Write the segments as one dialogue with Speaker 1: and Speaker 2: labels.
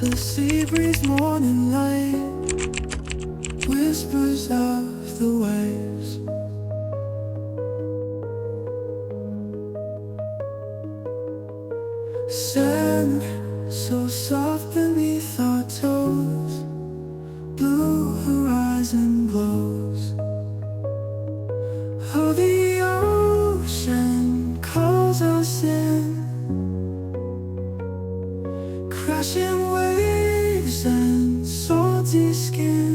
Speaker 1: The sea breeze morning light Whispers of the waves. Sand so soft beneath our toes Crashing waves and salty skin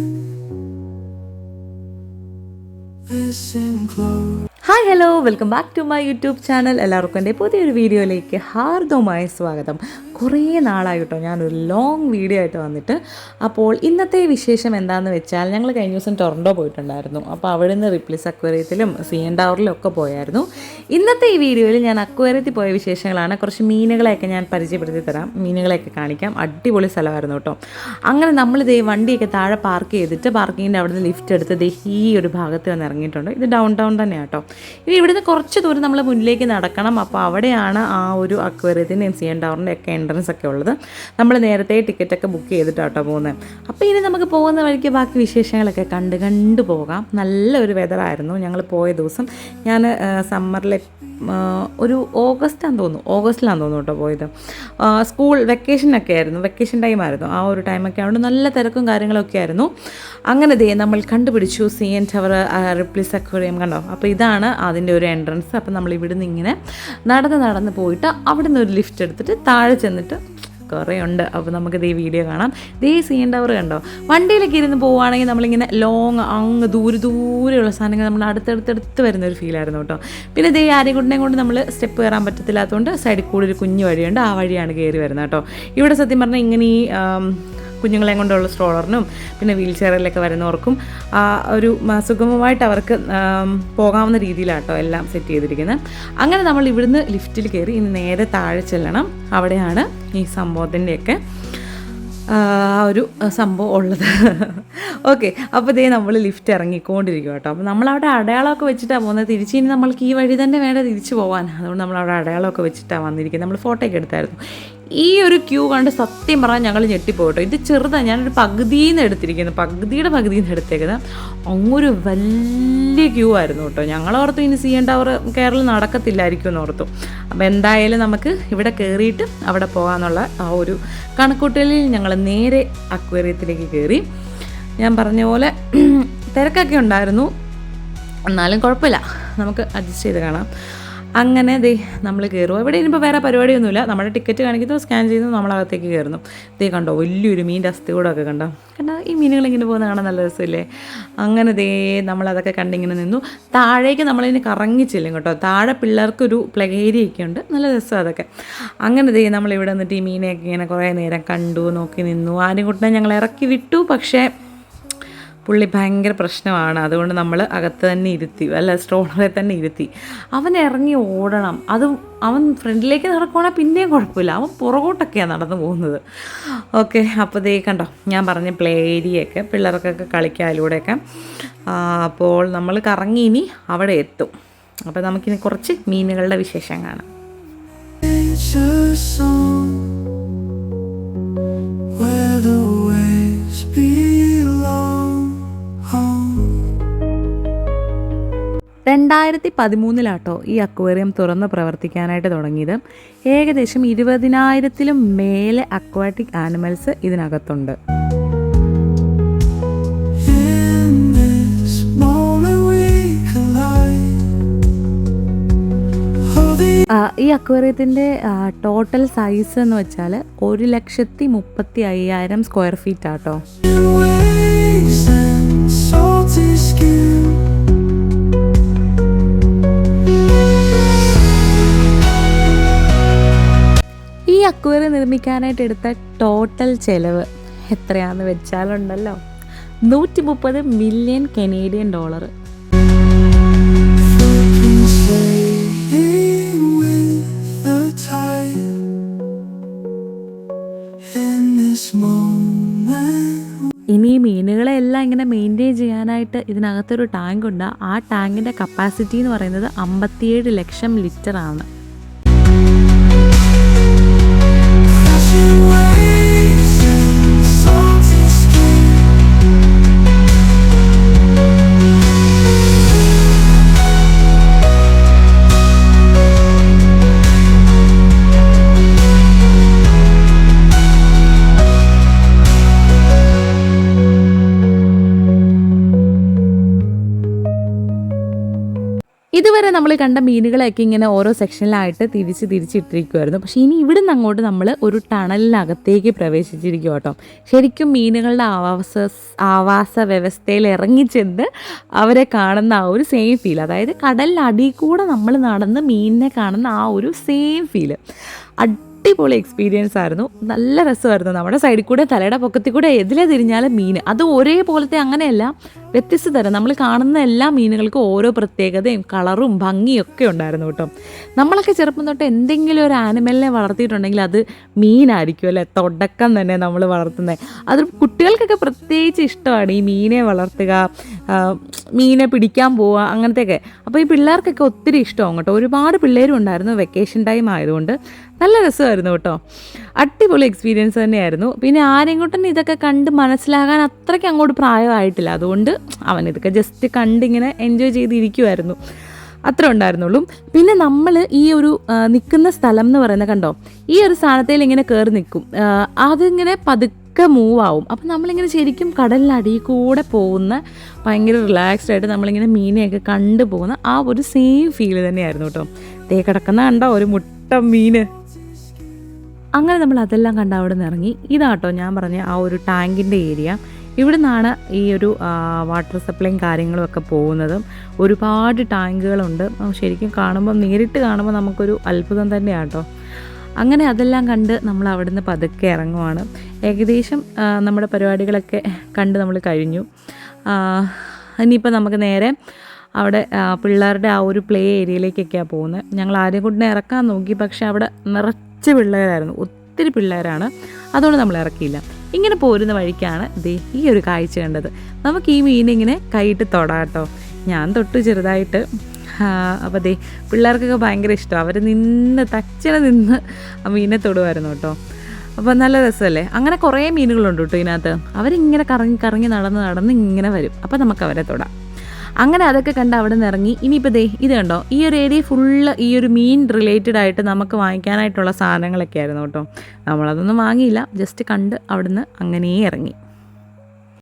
Speaker 1: Listen close
Speaker 2: hi hello welcome back to my YouTube channel എല്ലാവർക്കും എന്റെ പുതിയൊരു വീഡിയോയിലേക്ക് ഹാർദവമായ സ്വാഗതം. കുറേ നാളായിട്ടോ ഞാനൊരു long video ആയിട്ട് വന്നിട്ട്. അപ്പോൾ ഇന്നത്തെ വിശേഷം എന്താണെന്ന് വെച്ചാൽ ഞങ്ങൾ കഴിഞ്ഞ ദിവസം ടൊറൻഡോ പോയിട്ടുണ്ടായിരുന്നു. അപ്പോൾ അവിടെ നിന്ന് റിപ്ലിസ് അക്വേറിയത്തിലും സി എൻ ടവറിലും ഒക്കെ പോയായിരുന്നു. ഇന്നത്തെ ഈ വീഡിയോയിൽ ഞാൻ അക്വേറിയത്തിൽ പോയ വിശേഷങ്ങളാണ്. കുറച്ച് മീനുകളെയൊക്കെ ഞാൻ പരിചയപ്പെടുത്തി തരാം. മീനുകളെയൊക്കെ കാണിക്കാം. അടിപൊളി സ്ഥലമായിരുന്നു കേട്ടോ. അങ്ങനെ നമ്മൾ ദേ വണ്ടിയൊക്കെ താഴെ പാർക്ക് ചെയ്തിട്ട് പാർക്കിങ്ങിന്റെ അവിടെ നിന്ന് ലിഫ്റ്റ് എടുത്ത് ദേ ഈ ഒരു ഭാഗത്ത് വന്ന് ഇറങ്ങിയിട്ടുണ്ട്. ഇത് ഡൗൺ ടൗൺ തന്നെയാണ് കേട്ടോ. ഇനി ഇവിടുന്ന് കുറച്ച് ദൂരം നമ്മൾ മുന്നിലേക്ക് നടക്കണം. അപ്പോൾ അവിടെയാണ് ആ ഒരു അക്വേറിയത്തിന്റെയും സി എൻ ടവറിന്റെ ഒക്കെ എൻട്രൻസ് ഒക്കെ ഉള്ളത്. നമ്മൾ നേരത്തെ ടിക്കറ്റൊക്കെ ബുക്ക് ചെയ്തിട്ടാട്ടോ പോകുന്നത് അപ്പോൾ ഇനി നമുക്ക് പോകുന്ന വഴിക്ക് ബാക്കി വിശേഷങ്ങളൊക്കെ കണ്ട് കണ്ടു പോകാം. നല്ലൊരു വെതറായിരുന്നു ഞങ്ങൾ പോയ ദിവസം ഞാൻ സമ്മറിലെ ഒരു ഓഗസ്റ്റാന്ന് തോന്നുന്നു. ഓഗസ്റ്റിലാന്ന് തോന്നുന്നു കേട്ടോ പോയത്. സ്കൂൾ വെക്കേഷനൊക്കെ ആയിരുന്നു. വെക്കേഷൻ ടൈമായിരുന്നു ആ ഒരു ടൈമൊക്കെ ആയതുകൊണ്ട് നല്ല തിരക്കും കാര്യങ്ങളൊക്കെ ആയിരുന്നു. അങ്ങനെ ദേ നമ്മൾ കണ്ടുപിടിച്ചു C N Tower Ripley's Aquarium കണ്ടോ? അപ്പോൾ ഇതാണ് അതിന്റെ ഒരു എൻട്രൻസ് അപ്പോൾ നമ്മൾ ഇവിടുന്ന് ഇങ്ങനെ നടന്ന് നടന്ന് പോയിട്ട് അവിടെ നിന്ന് ഒരു ലിഫ്റ്റ് എടുത്തിട്ട് താഴെ ചെന്നിട്ട് കുറേ ഉണ്ട് അപ്പോൾ നമുക്ക് ഈ വീഡിയോ കാണാം. ദേ സി എൻ ടവർ കണ്ടോ? വണ്ടിയിലൊക്കെ ഇരുന്ന് പോവുകയാണെങ്കിൽ നമ്മളിങ്ങനെ ലോങ് അങ്ങ് ദൂരെ ദൂരെയുള്ള സാധനങ്ങൾ നമ്മൾ അടുത്തടുത്തടുത്ത് വരുന്ന ഒരു ഫീലായിരുന്നു കേട്ടോ. പിന്നെ ദേ ആരെയും കൊണ്ട് നമ്മൾ സ്റ്റെപ്പ് കയറാൻ പറ്റത്തില്ലാത്തതുകൊണ്ട് സൈഡിൽ കൂടി ഒരു കുഞ്ഞു വഴിയുണ്ട്. ആ വഴിയാണ് കയറി വരുന്നത് കേട്ടോ. ഇവിടെ സത്യം പറഞ്ഞാൽ ഇങ്ങനെ ഈ കുഞ്ഞുങ്ങളെ കൊണ്ടുള്ള സ്ട്രോളറിനും പിന്നെ വീൽ ചെയറിലൊക്കെ വരുന്നവർക്കും ഒരു സുഗമമായിട്ട് അവർക്ക് പോകാവുന്ന രീതിയിലാട്ടോ എല്ലാം സെറ്റ് ചെയ്തിരിക്കുന്നത് അങ്ങനെ നമ്മൾ ഇവിടുന്ന് ലിഫ്റ്റിൽ കയറി ഇനി നേരെ താഴെ ചെല്ലണം. അവിടെയാണ് ഈ സംഭവത്തിന്റെയൊക്കെ ആ ഒരു സംഭവം ഉള്ളത്. ഓക്കെ അപ്പോൾ ഇതേ നമ്മൾ ലിഫ്റ്റ് ഇറങ്ങിക്കൊണ്ടിരിക്കും കേട്ടോ അപ്പോൾ നമ്മളവിടെ അടയാളമൊക്കെ വെച്ചിട്ടാണ് പോകുന്നത്. തിരിച്ച് ഇനി നമ്മൾക്ക് ഈ വഴി തന്നെ വേണ്ട തിരിച്ച് പോകാൻ അതുകൊണ്ട് നമ്മളവിടെ അടയാളമൊക്കെ വെച്ചിട്ടാണ് വന്നിരിക്കുന്നത് നമ്മൾ ഫോട്ടോയൊക്കെ എടുത്തായിരുന്നു. ഈ ഒരു ക്യൂ കണ്ട് സത്യം പറഞ്ഞാൽ ഞങ്ങൾ ഞെട്ടിപ്പോട്ടോ ഇത് ചെറുതാണ് ഞാനൊരു പകുതിയിൽ നിന്ന് എടുത്തിരിക്കുന്നത് പകുതിയുടെ പകുതിയിൽ നിന്ന് എടുത്തേക്കുന്നത്. അങ്ങൊരു വലിയ ക്യൂ ആയിരുന്നു കേട്ടോ. ഞങ്ങളോർത്തു ഇനി സി എൻ ടവർ കേരളം നടക്കത്തില്ലായിരിക്കും എന്ന് ഓർത്തു. അപ്പോൾ എന്തായാലും നമുക്ക് ഇവിടെ കയറിയിട്ട് അവിടെ പോകാമെന്നുള്ള ആ ഒരു കണക്കൂട്ടലിൽ ഞങ്ങൾ നേരെ അക്വേറിയത്തിലേക്ക് കയറി ഞാൻ പറഞ്ഞ പോലെ തിരക്കൊക്കെ ഉണ്ടായിരുന്നു. എന്നാലും കുഴപ്പമില്ല. നമുക്ക് അഡ്ജസ്റ്റ് ചെയ്ത് കാണാം. അങ്ങനെ ദേ നമ്മൾ കയറും ഇവിടെ ഇനിയിപ്പോൾ വേറെ പരിപാടിയൊന്നുമില്ല. നമ്മുടെ ടിക്കറ്റ് കാണിക്കുന്നു സ്കാൻ ചെയ്യുന്നു നമ്മളകത്തേക്ക് കയറുന്നു ദേ കണ്ടോ വലിയൊരു മീന്റെ അസ്ഥി കൂടെ ഒക്കെ കണ്ടോ? കണ്ടോ? ഈ മീനുകൾ ഇങ്ങനെ പോകുന്ന കാണാൻ നല്ല രസമില്ലേ? അങ്ങനെ ദേ നമ്മളതൊക്കെ കണ്ടിങ്ങനെ നിന്നു. താഴേക്ക് നമ്മളിനി കറങ്ങി ചെല്ലും കേട്ടോ. താഴെ പിള്ളേർക്കൊരു പ്ലേ ഏരിയ ഒക്കെ ഉണ്ട്. നല്ല രസം അതൊക്കെ. അങ്ങനെ ദേ നമ്മളിവിടെ നിന്നിട്ട് ഈ മീനെയൊക്കെ ഇങ്ങനെ കുറേ നേരം കണ്ടു നോക്കി നിന്നു. ആരും കൂട്ടിനെ ഞങ്ങൾ ഇറക്കി വിട്ടു പക്ഷേ പുള്ളി ഭയങ്കര പ്രശ്നമാണ്. അതുകൊണ്ട് നമ്മൾ അകത്ത് തന്നെ ഇരുത്തി അല്ല സ്റ്റോണറെ തന്നെ ഇരുത്തി. അവൻ ഇറങ്ങി ഓടണം. അത് അവൻ ഫ്രണ്ടിലേക്ക് നടക്കുവാണെങ്കിൽ പിന്നെയും കുഴപ്പമില്ല. അവൻ പുറകോട്ടൊക്കെയാണ് നടന്നു പോകുന്നത്. ഓക്കെ അപ്പോൾ ദേ കണ്ടോ ഞാൻ പറഞ്ഞ പ്ലേ ഏരിയയൊക്കെ പിള്ളേർക്കൊക്കെ കളിക്കാം അതിലൂടെയൊക്കെ. അപ്പോൾ നമ്മൾ കറങ്ങി ഇനി അവിടെ എത്തും. അപ്പോൾ നമുക്കിനി കുറച്ച് മീനുകളുടെ വിശേഷം കാണാം. രണ്ടായിരത്തി പതിമൂന്നിലാട്ടോ ഈ അക്വേറിയം തുറന്ന് പ്രവർത്തിക്കാനായിട്ട് തുടങ്ങിയത്. ഏകദേശം ഇരുപതിനായിരത്തിലും മേലെ അക്വാറ്റിക് ആനിമൽസ് ഇതിനകത്തുണ്ട്.
Speaker 1: Oh,
Speaker 2: ഈ അക്വേറിയത്തിന്റെ ടോട്ടൽ സൈസ് എന്ന് വെച്ചാൽ ഒരു ലക്ഷത്തി മുപ്പത്തി അയ്യായിരം സ്ക്വയർ ഫീറ്റ് ആട്ടോ. അക്വേറിയം നിർമ്മിക്കാനായിട്ട് എടുത്ത ടോട്ടൽ ചെലവ് എത്രയാണെന്ന് വെച്ചാലുണ്ടല്ലോ. നൂറ്റി മുപ്പത് മില്യൺ കനേഡിയൻ ഡോളർ ഇനി ഈ മീനുകളെ എല്ലാം ഇങ്ങനെ മെയിന്റെയിൻ ചെയ്യാനായിട്ട് ഇതിനകത്തൊരു ടാങ്ക് ഉണ്ട് ആ ടാങ്കിന്റെ കപ്പാസിറ്റി എന്ന് പറയുന്നത് അമ്പത്തിയേഴ് ലക്ഷം ലിറ്റർ ആണ് ഇതുവരെ നമ്മൾ കണ്ട മീനുകളെയൊക്കെ ഇങ്ങനെ ഓരോ സെക്ഷനിലായിട്ട് തിരിച്ച് തിരിച്ചിട്ടിരിക്കുമായിരുന്നു പക്ഷെ ഇനി ഇവിടുന്ന് അങ്ങോട്ട് നമ്മൾ ഒരു ടണലിനകത്തേക്ക് പ്രവേശിച്ചിരിക്കും കേട്ടോ. ശരിക്കും മീനുകളുടെ ആവാസ ആവാസ വ്യവസ്ഥയിൽ ഇറങ്ങിച്ചെന്ന് അവരെ കാണുന്ന ആ ഒരു സെയിം ഫീൽ അതായത് കടലിൽ അടിയിൽ കൂടെ നമ്മൾ നടന്ന് മീനിനെ കാണുന്ന ആ ഒരു സെയിം ഫീൽ അടിപൊളി എക്സ്പീരിയൻസ് ആയിരുന്നു. നല്ല രസമായിരുന്നു. നമ്മുടെ സൈഡിൽ കൂടെ തലയുടെ പൊക്കത്തിൽ കൂടെ എതിലെ തിരിഞ്ഞാലും മീൻ. അത് ഒരേപോലത്തെ അങ്ങനെയല്ല വ്യത്യസ്ത തരം നമ്മൾ കാണുന്ന എല്ലാ മീനുകൾക്കും ഓരോ പ്രത്യേകതയും കളറും ഭംഗിയും ഒക്കെ ഉണ്ടായിരുന്നു കേട്ടോ. നമ്മളൊക്കെ ചെറുപ്പം തൊട്ട് എന്തെങ്കിലും ഒരു ആനിമലിനെ വളർത്തിയിട്ടുണ്ടെങ്കിൽ അത് മീനായിരിക്കും അല്ലേ? തുടക്കം തന്നെ നമ്മൾ വളർത്തുന്നത്. അത് കുട്ടികൾക്കൊക്കെ പ്രത്യേകിച്ച് ഇഷ്ടമാണ് ഈ മീനെ വളർത്തുക. മീനെ പിടിക്കാൻ പോവുക അങ്ങനത്തെയൊക്കെ. അപ്പോൾ ഈ പിള്ളേർക്കൊക്കെ ഒത്തിരി ഇഷ്ടമാകും കേട്ടോ. ഒരുപാട് പിള്ളേരും ഉണ്ടായിരുന്നു വെക്കേഷൻ ടൈം ആയതുകൊണ്ട്. നല്ല രസമായിരുന്നു കേട്ടോ. അടിപൊളി എക്സ്പീരിയൻസ് തന്നെയായിരുന്നു. പിന്നെ ആരെങ്കൊട്ടും ഇതൊക്കെ കണ്ട് മനസ്സിലാകാൻ അത്രയ്ക്ക് അങ്ങോട്ട് പ്രായമായിട്ടില്ല. അതുകൊണ്ട് അവൻ ഇതൊക്കെ ജസ്റ്റ് കണ്ടിങ്ങനെ എൻജോയ് ചെയ്തിരിക്കുമായിരുന്നു അത്ര ഉണ്ടായിരുന്നുള്ളൂ. പിന്നെ നമ്മൾ ഈ ഒരു നിൽക്കുന്ന സ്ഥലം എന്ന് പറയുന്നത് കണ്ടോ? ഈ ഒരു സ്ഥാനത്തേൽ ഇങ്ങനെ കയറി നിൽക്കും അതിങ്ങനെ പതുക്കെ മൂവ് ആവും അപ്പം നമ്മളിങ്ങനെ ശരിക്കും കടലിനടിയിൽ കൂടെ പോകുന്ന ഭയങ്കര റിലാക്സ്ഡ് ആയിട്ട് നമ്മളിങ്ങനെ മീനെയൊക്കെ കണ്ടു പോകുന്ന ആ ഒരു സെയിം ഫീൽ തന്നെയായിരുന്നു കേട്ടോ. തേ കിടക്കുന്ന കണ്ടോ ഒരു മുട്ട മീന് അങ്ങനെ നമ്മൾ അതെല്ലാം കണ്ട് അവിടെ നിന്ന് ഇറങ്ങി ഇതാട്ടോ ഞാൻ പറഞ്ഞ ആ ഒരു ടാങ്കിന്റെ ഏരിയ ഇവിടെ നിന്നാണ് ഈ ഒരു വാട്ടർ സപ്ലൈയും കാര്യങ്ങളും ഒക്കെ പോകുന്നതും. ഒരുപാട് ടാങ്കുകളുണ്ട്. ശരിക്കും കാണുമ്പോൾ നേരിട്ട് കാണുമ്പോൾ നമുക്കൊരു അത്ഭുതം തന്നെയാണ് കേട്ടോ. അങ്ങനെ അതെല്ലാം കണ്ട് നമ്മൾ അവിടുന്ന് പതുക്കെ ഇറങ്ങുവാണ്. ഏകദേശം നമ്മുടെ പരിപാടികളൊക്കെ കണ്ട് നമ്മൾ കഴിഞ്ഞു. ഇനിയിപ്പോൾ നമുക്ക് നേരെ അവിടെ പിള്ളേരുടെ ആ ഒരു പ്ലേ ഏരിയയിലേക്കൊക്കെയാണ് പോകുന്നത് ഞങ്ങൾ ആരെയും കൊണ്ട് ഇറക്കാൻ നോക്കി പക്ഷേ അവിടെ നിറച്ച് പിള്ളേരായിരുന്നു. ഒത്തിരി പിള്ളേരാണ്. അതുകൊണ്ട് നമ്മൾ ഇറക്കിയില്ല. ഇങ്ങനെ പോരുന്ന വഴിക്കാണ് ദേ ഈ ഒരു കാഴ്ച കണ്ടത്. നമുക്ക് ഈ മീനിങ്ങനെ കൈയിട്ട് തൊടാട്ടോ ഞാൻ തൊട്ട് ചെറുതായിട്ട് അപ്പോൾ അതേ പിള്ളേർക്കൊക്കെ ഭയങ്കര ഇഷ്ടമാണ് അവർ നിന്ന് തച്ചനെ നിന്ന് ആ മീനെ തൊടുമായിരുന്നു കേട്ടോ. അപ്പോൾ നല്ല രസമല്ലേ? അങ്ങനെ കുറേ മീനുകളുണ്ട് കേട്ടോ ഇതിനകത്ത്. അവരിങ്ങനെ കറങ്ങി കറങ്ങി നടന്ന് നടന്ന് ഇങ്ങനെ വരും. അപ്പോൾ നമുക്ക് അവരെ തൊടാം. അങ്ങനെ അതൊക്കെ കണ്ട് അവിടെ നിന്ന് ഇറങ്ങി. ഇനിയിപ്പോൾ ദേ ഇത് കണ്ടോ? ഈ ഒരു ഏരിയ ഫുള്ള് ഈ ഒരു മീൻ റിലേറ്റഡ് ആയിട്ട് നമുക്ക് വാങ്ങിക്കാനായിട്ടുള്ള സാധനങ്ങളൊക്കെ ആയിരുന്നു കേട്ടോ. നമ്മളതൊന്നും വാങ്ങിയില്ല. ജസ്റ്റ് കണ്ട് അവിടുന്ന് അങ്ങനെ ഇറങ്ങി.